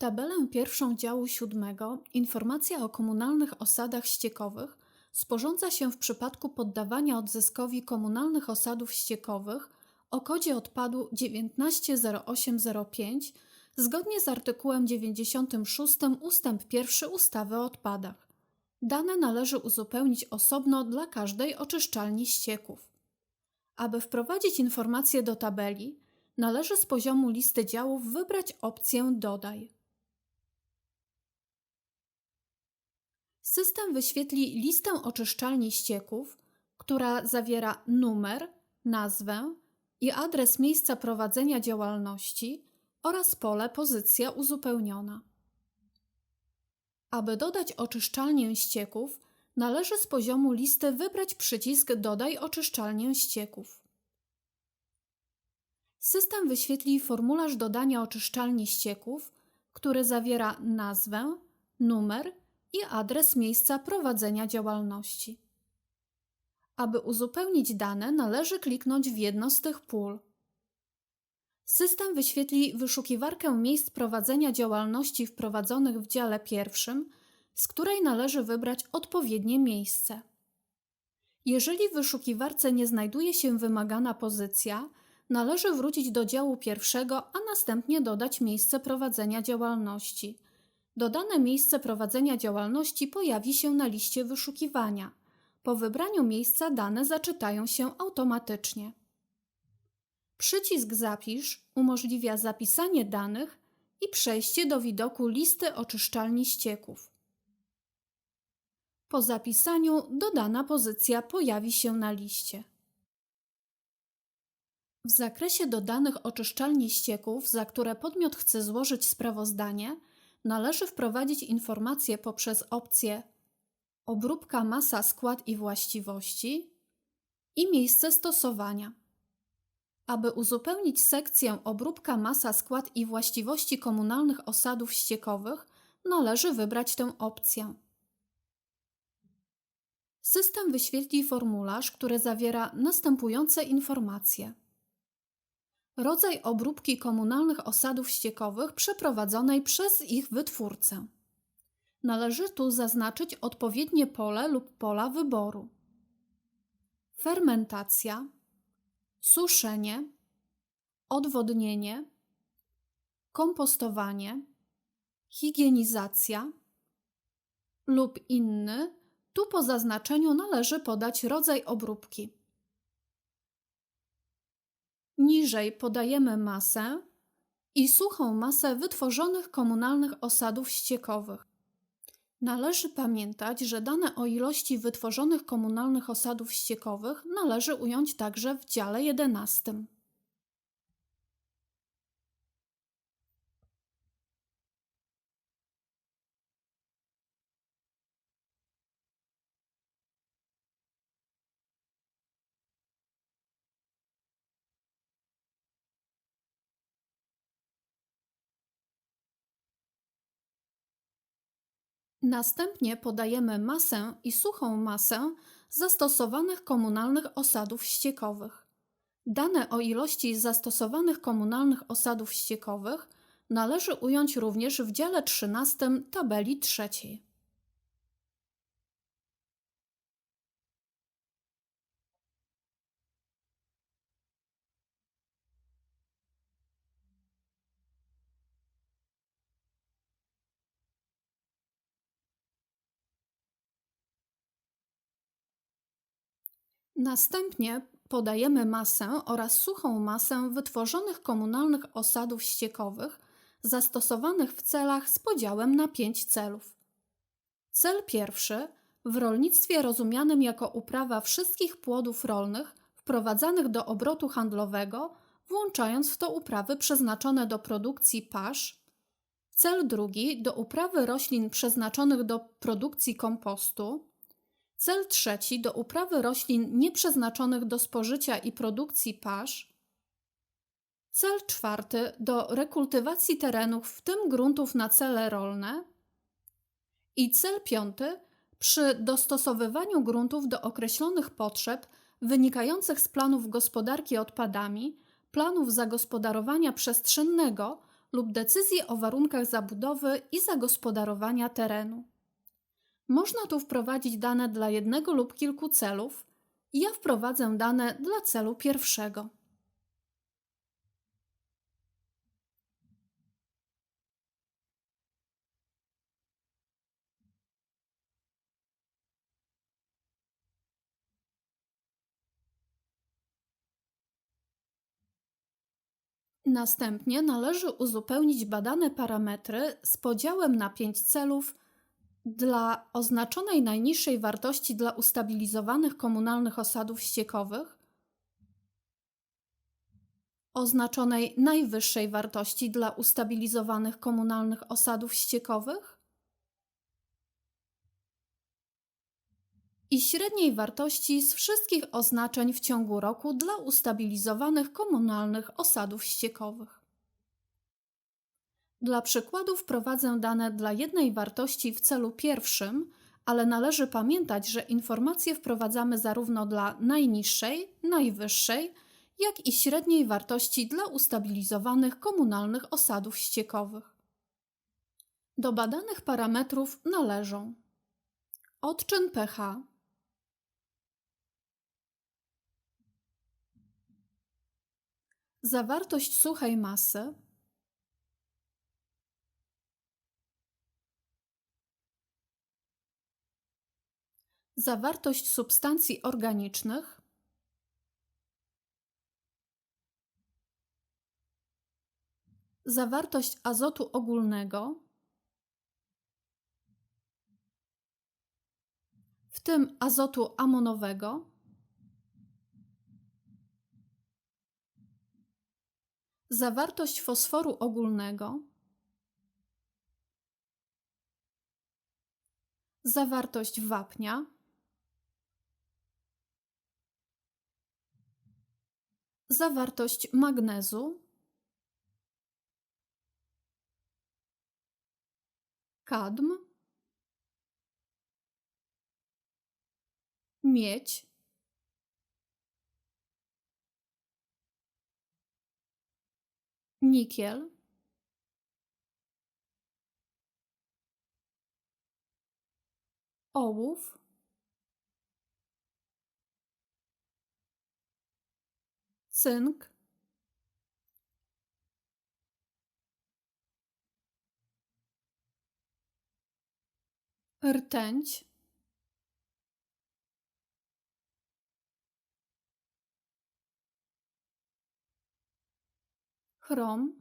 Tabelę pierwszą działu siódmego Informacja o komunalnych osadach ściekowych sporządza się w przypadku poddawania odzyskowi komunalnych osadów ściekowych o kodzie odpadu 190805 zgodnie z artykułem 96 ust. 1 ustawy o odpadach. Dane należy uzupełnić osobno dla każdej oczyszczalni ścieków. Aby wprowadzić informacje do tabeli, należy z poziomu listy działów wybrać opcję Dodaj. System wyświetli listę oczyszczalni ścieków, która zawiera numer, nazwę i adres miejsca prowadzenia działalności oraz pole pozycja uzupełniona. Aby dodać oczyszczalnię ścieków, należy z poziomu listy wybrać przycisk Dodaj oczyszczalnię ścieków. System wyświetli formularz dodania oczyszczalni ścieków, który zawiera nazwę, numer i adres miejsca prowadzenia działalności. Aby uzupełnić dane, należy kliknąć w jedno z tych pól. System wyświetli wyszukiwarkę miejsc prowadzenia działalności wprowadzonych w dziale pierwszym, z której należy wybrać odpowiednie miejsce. Jeżeli w wyszukiwarce nie znajduje się wymagana pozycja, należy wrócić do działu pierwszego, a następnie dodać miejsce prowadzenia działalności. Dodane miejsce prowadzenia działalności pojawi się na liście wyszukiwania. Po wybraniu miejsca dane zaczytają się automatycznie. Przycisk Zapisz umożliwia zapisanie danych i przejście do widoku listy oczyszczalni ścieków. Po zapisaniu dodana pozycja pojawi się na liście. W zakresie dodanych oczyszczalni ścieków, za które podmiot chce złożyć sprawozdanie, należy wprowadzić informacje poprzez opcję Obróbka masa, skład i właściwości i miejsce stosowania. Aby uzupełnić sekcję Obróbka masa, skład i właściwości komunalnych osadów ściekowych, należy wybrać tę opcję. System wyświetli formularz, który zawiera następujące informacje. Rodzaj obróbki komunalnych osadów ściekowych przeprowadzonej przez ich wytwórcę. Należy tu zaznaczyć odpowiednie pole lub pola wyboru. Fermentacja, suszenie, odwodnienie, kompostowanie, higienizacja lub inny, tu po zaznaczeniu należy podać rodzaj obróbki. Niżej podajemy masę i suchą masę wytworzonych komunalnych osadów ściekowych. Należy pamiętać, że dane o ilości wytworzonych komunalnych osadów ściekowych należy ująć także w dziale 11. Następnie podajemy masę i suchą masę zastosowanych komunalnych osadów ściekowych. Dane o ilości zastosowanych komunalnych osadów ściekowych należy ująć również w dziale 13 tabeli trzeciej. Następnie podajemy masę oraz suchą masę wytworzonych komunalnych osadów ściekowych zastosowanych w celach z podziałem na pięć celów. Cel pierwszy w rolnictwie rozumianym jako uprawa wszystkich płodów rolnych wprowadzanych do obrotu handlowego, włączając w to uprawy przeznaczone do produkcji pasz. Cel drugi do uprawy roślin przeznaczonych do produkcji kompostu. Cel trzeci do uprawy roślin nieprzeznaczonych do spożycia i produkcji pasz. Cel czwarty do rekultywacji terenów, w tym gruntów na cele rolne. I cel piąty przy dostosowywaniu gruntów do określonych potrzeb wynikających z planów gospodarki odpadami, planów zagospodarowania przestrzennego lub decyzji o warunkach zabudowy i zagospodarowania terenu. Można tu wprowadzić dane dla jednego lub kilku celów. Ja wprowadzę dane dla celu pierwszego. Następnie należy uzupełnić badane parametry z podziałem na 5 celów dla oznaczonej najniższej wartości dla ustabilizowanych komunalnych osadów ściekowych, oznaczonej najwyższej wartości dla ustabilizowanych komunalnych osadów ściekowych i średniej wartości z wszystkich oznaczeń w ciągu roku dla ustabilizowanych komunalnych osadów ściekowych. Dla przykładu wprowadzę dane dla jednej wartości w celu pierwszym, ale należy pamiętać, że informacje wprowadzamy zarówno dla najniższej, najwyższej, jak i średniej wartości dla ustabilizowanych komunalnych osadów ściekowych. Do badanych parametrów należą odczyn pH, zawartość suchej masy, zawartość substancji organicznych, zawartość azotu ogólnego, w tym azotu amonowego, zawartość fosforu ogólnego, zawartość wapnia, zawartość magnezu, kadm, miedź, nikiel, ołów, cynk, rtęć, chrom,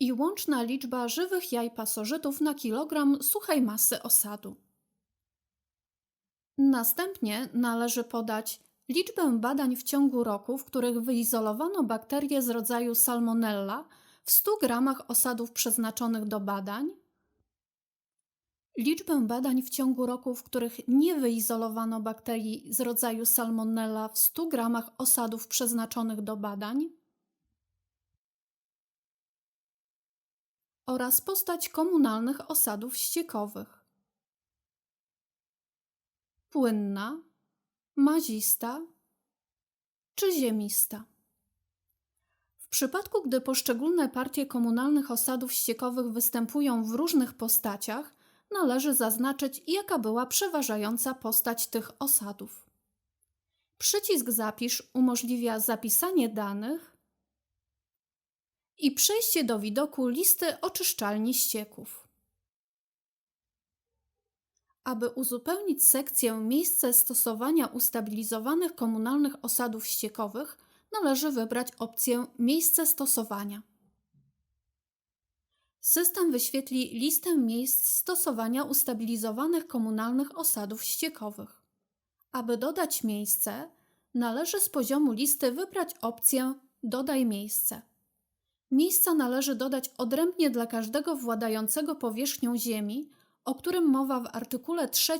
i łączna liczba żywych jaj pasożytów na kilogram suchej masy osadu. Następnie należy podać liczbę badań w ciągu roku, w których wyizolowano bakterie z rodzaju Salmonella w 100 gramach osadów przeznaczonych do badań, liczbę badań w ciągu roku, w których nie wyizolowano bakterii z rodzaju Salmonella w 100 gramach osadów przeznaczonych do badań oraz postać komunalnych osadów ściekowych. Płynna, mazista czy ziemista. W przypadku, gdy poszczególne partie komunalnych osadów ściekowych występują w różnych postaciach, należy zaznaczyć, jaka była przeważająca postać tych osadów. Przycisk Zapisz umożliwia zapisanie danych i przejście do widoku listy oczyszczalni ścieków. Aby uzupełnić sekcję Miejsce stosowania ustabilizowanych komunalnych osadów ściekowych, należy wybrać opcję Miejsce stosowania. System wyświetli listę miejsc stosowania ustabilizowanych komunalnych osadów ściekowych. Aby dodać miejsce, należy z poziomu listy wybrać opcję Dodaj miejsce. Miejsca należy dodać odrębnie dla każdego władającego powierzchnią Ziemi, o którym mowa w artykule 3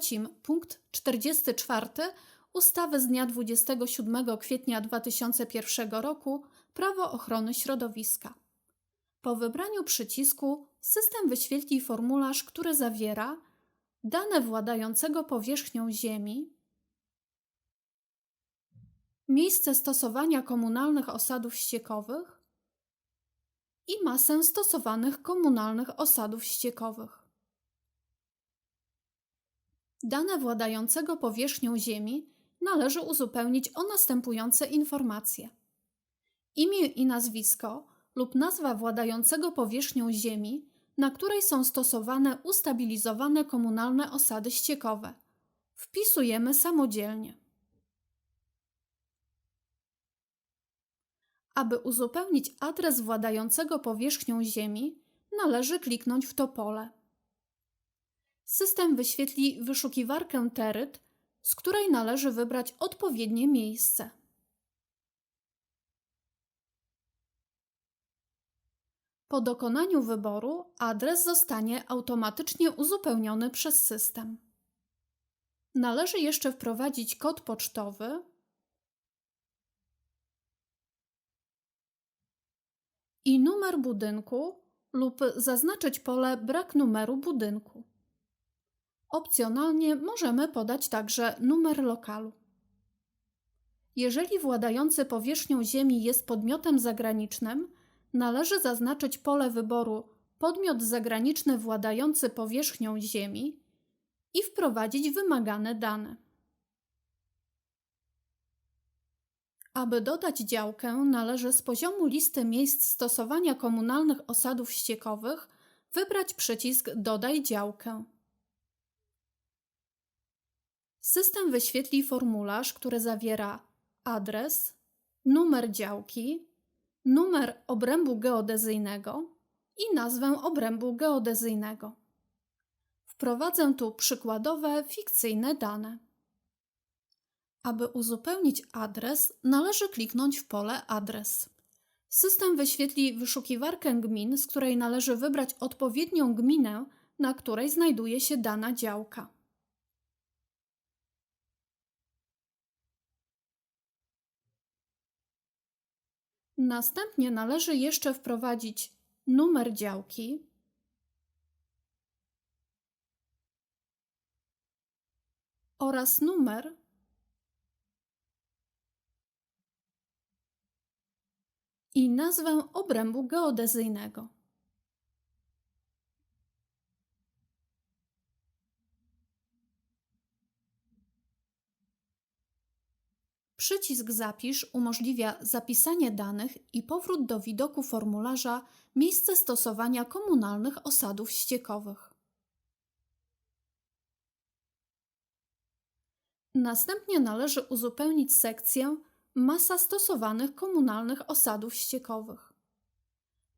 punkt 44 ustawy z dnia 27 kwietnia 2001 roku Prawo ochrony środowiska. Po wybraniu przycisku system wyświetli formularz, który zawiera dane władającego powierzchnią Ziemi, miejsce stosowania komunalnych osadów ściekowych i masę stosowanych komunalnych osadów ściekowych. Dane władającego powierzchnią Ziemi należy uzupełnić o następujące informacje: imię i nazwisko lub nazwa władającego powierzchnią Ziemi, na której są stosowane ustabilizowane komunalne osady ściekowe. Wpisujemy samodzielnie. Aby uzupełnić adres władającego powierzchnią Ziemi, należy kliknąć w to pole. System wyświetli wyszukiwarkę Teryt, z której należy wybrać odpowiednie miejsce. Po dokonaniu wyboru adres zostanie automatycznie uzupełniony przez system. Należy jeszcze wprowadzić kod pocztowy i numer budynku lub zaznaczyć pole brak numeru budynku. Opcjonalnie możemy podać także numer lokalu. Jeżeli władający powierzchnią Ziemi jest podmiotem zagranicznym, należy zaznaczyć pole wyboru podmiot zagraniczny władający powierzchnią Ziemi i wprowadzić wymagane dane. Aby dodać działkę, należy z poziomu listy miejsc stosowania komunalnych osadów ściekowych wybrać przycisk Dodaj działkę. System wyświetli formularz, który zawiera adres, numer działki, numer obrębu geodezyjnego i nazwę obrębu geodezyjnego. Wprowadzę tu przykładowe fikcyjne dane. Aby uzupełnić adres, należy kliknąć w pole Adres. System wyświetli wyszukiwarkę gmin, z której należy wybrać odpowiednią gminę, na której znajduje się dana działka. Następnie należy jeszcze wprowadzić numer działki, oraz numer i nazwę obrębu geodezyjnego. Przycisk Zapisz umożliwia zapisanie danych i powrót do widoku formularza miejsce stosowania komunalnych osadów ściekowych. Następnie należy uzupełnić sekcję Masa stosowanych komunalnych osadów ściekowych.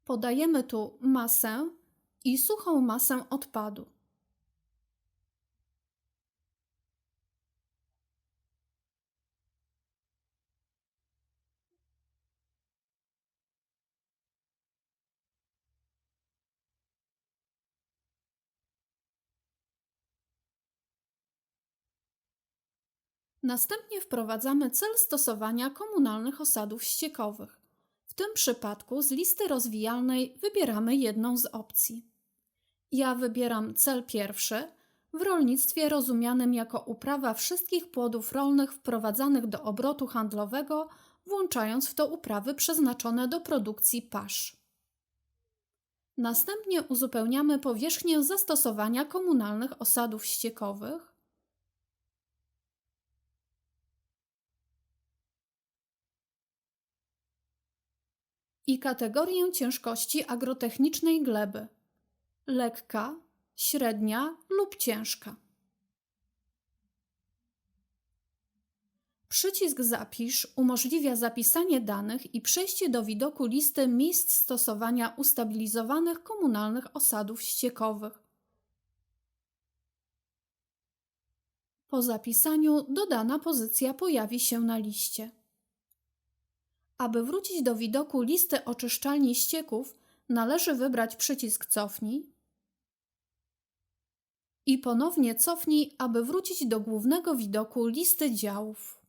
Podajemy tu masę i suchą masę odpadu. Następnie wprowadzamy cel stosowania komunalnych osadów ściekowych. W tym przypadku z listy rozwijalnej wybieramy jedną z opcji. Ja wybieram cel pierwszy, w rolnictwie rozumianym jako uprawa wszystkich płodów rolnych wprowadzanych do obrotu handlowego, włączając w to uprawy przeznaczone do produkcji pasz. Następnie uzupełniamy powierzchnię zastosowania komunalnych osadów ściekowych i kategorię ciężkości agrotechnicznej gleby lekka, średnia lub ciężka. Przycisk Zapisz umożliwia zapisanie danych i przejście do widoku listy miejsc stosowania ustabilizowanych komunalnych osadów ściekowych. Po zapisaniu dodana pozycja pojawi się na liście. Aby wrócić do widoku listy oczyszczalni ścieków, należy wybrać przycisk Cofnij i ponownie cofnij, aby wrócić do głównego widoku listy działów.